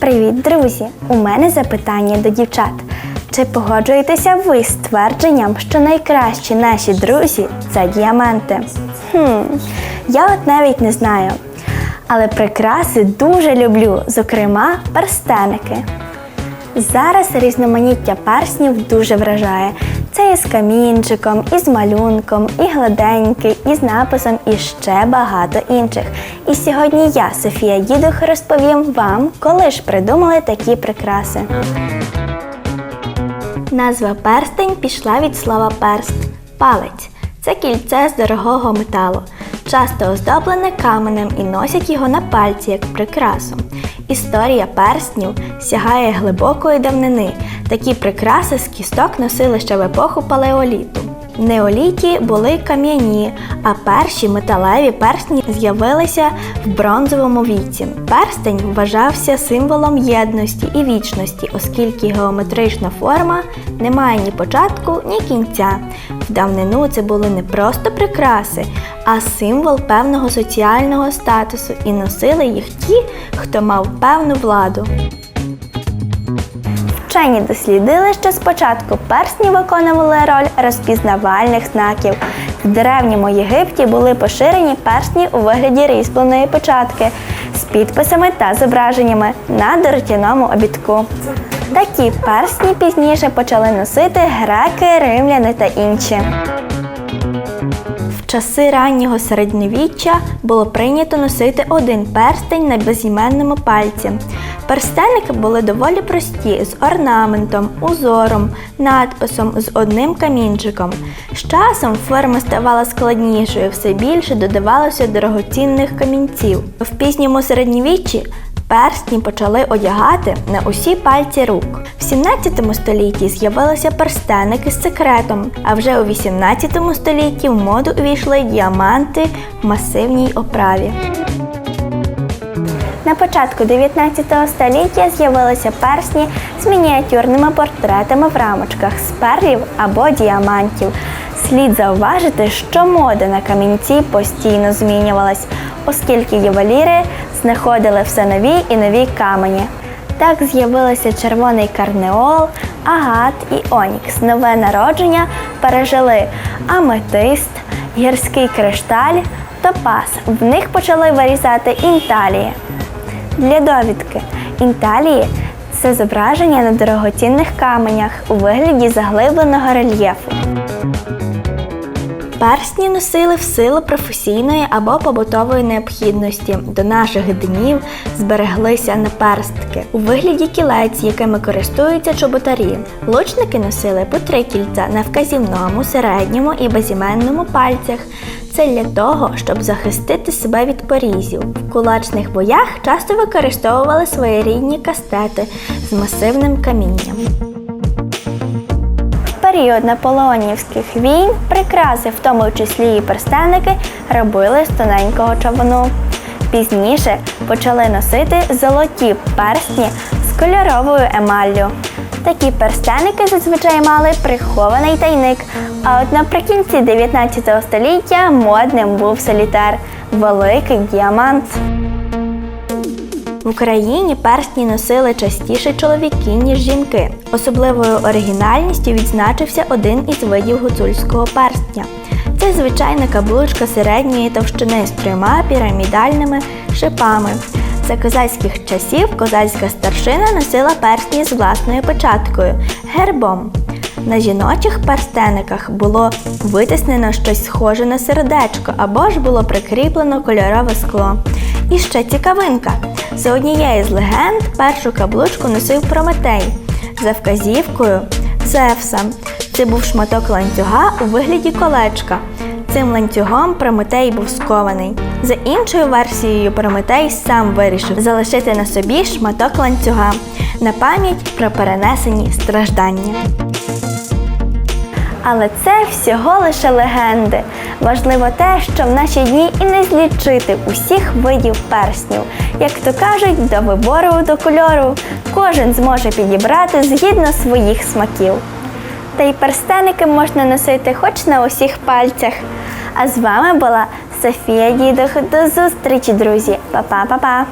Привіт, друзі! У мене запитання до дівчат. Чи погоджуєтеся ви з твердженням, що найкращі наші друзі це діаманти? Хм, я от навіть не знаю. Але прикраси дуже люблю, зокрема, перстеники. Зараз різноманіття перснів дуже вражає. Це і з камінчиком, і з малюнком, і гладенький, і з написом, і ще багато інших. І сьогодні я, Софія Дідух, розповім вам, коли ж придумали такі прикраси. Назва перстень пішла від слова перст палець. Це кільце з дорогого металу, часто оздоблене каменем і носять його на пальці як прикрасу. Історія перстнів сягає глибокої давнини. Такі прикраси з кісток носили ще в епоху палеоліту. Неоліті були кам'яні, а перші металеві перстні з'явилися в бронзовому віці. Перстень вважався символом єдності і вічності, оскільки геометрична форма не має ні початку, ні кінця. В давнину це були не просто прикраси, а символ певного соціального статусу, і носили їх ті, хто мав певну владу. Вчені дослідили, що спочатку персні виконували роль розпізнавальних знаків. В древньому Єгипті були поширені персні у вигляді різьбленої печатки з підписами та зображеннями на доротяному обідку. Такі персні пізніше почали носити греки, римляни та інші. Часи раннього середньовіччя було прийнято носити один перстень на безіменному пальці. Перстеники були доволі прості, з орнаментом, узором, надписом, з одним камінчиком. З часом форма ставала складнішою, все більше додавалося дорогоцінних камінців. В пізньому середньовіччі Перстні почали одягати на усі пальці рук. В 17 столітті з'явилися перстеники з секретом, а вже у 18 столітті в моду увійшли діаманти в масивній оправі. На початку 19 століття з'явилися персні з мініатюрними портретами в рамочках з перлів або діамантів. Слід зауважити, що мода на камінці постійно змінювалась, оскільки ювеліри знаходили все нові і нові камені. Так з'явилися червоний карнеол, агат і онікс. Нове народження пережили аметист, гірський кришталь, топаз. В них почали вирізати інталії. Для довідки інталії це зображення на дорогоцінних каменях у вигляді заглибленого рельєфу. Персні носили в силу професійної або побутової необхідності. До наших днів збереглися наперстки у вигляді кілець, якими користуються чоботарі. Лучники носили по три кільця на вказівному, середньому і безіменному пальцях. Це для того, щоб захистити себе від порізів. В кулачних боях часто використовували своєрідні кастети з масивним камінням. Період наполеонівських війн прикраси, в тому числі і перстеники, робили з тоненького чавуну. Пізніше почали носити золоті перстні з кольоровою емаллю. Такі перстеники зазвичай мали прихований тайник. А от наприкінці 19 століття модним був солітер великий діамант. В Україні перстні носили частіше чоловіки, ніж жінки. Особливою оригінальністю відзначився один із видів гуцульського перстня. Це звичайна каблучка середньої товщини з трьома пірамідальними шипами. За козацьких часів козацька старшина носила перстні з власною печаткою гербом. На жіночих перстениках було витиснено щось схоже на сердечко або ж було прикріплено кольорове скло. І ще цікавинка. За однією з легенд першу каблучку носив Прометей за вказівкою Зевса. Це був шматок ланцюга у вигляді колечка. Цим ланцюгом Прометей був скований. За іншою версією, Прометей сам вирішив залишити на собі шматок ланцюга на пам'ять про перенесені страждання. Але це всього лише легенди. Важливо те, що в наші дні і не злічити усіх видів перснів. Як то кажуть, до вибору до кольору кожен зможе підібрати згідно своїх смаків. Та й перстеники можна носити хоч на усіх пальцях. А з вами була Софія Дідох. До зустрічі, друзі! Па-па-па-па!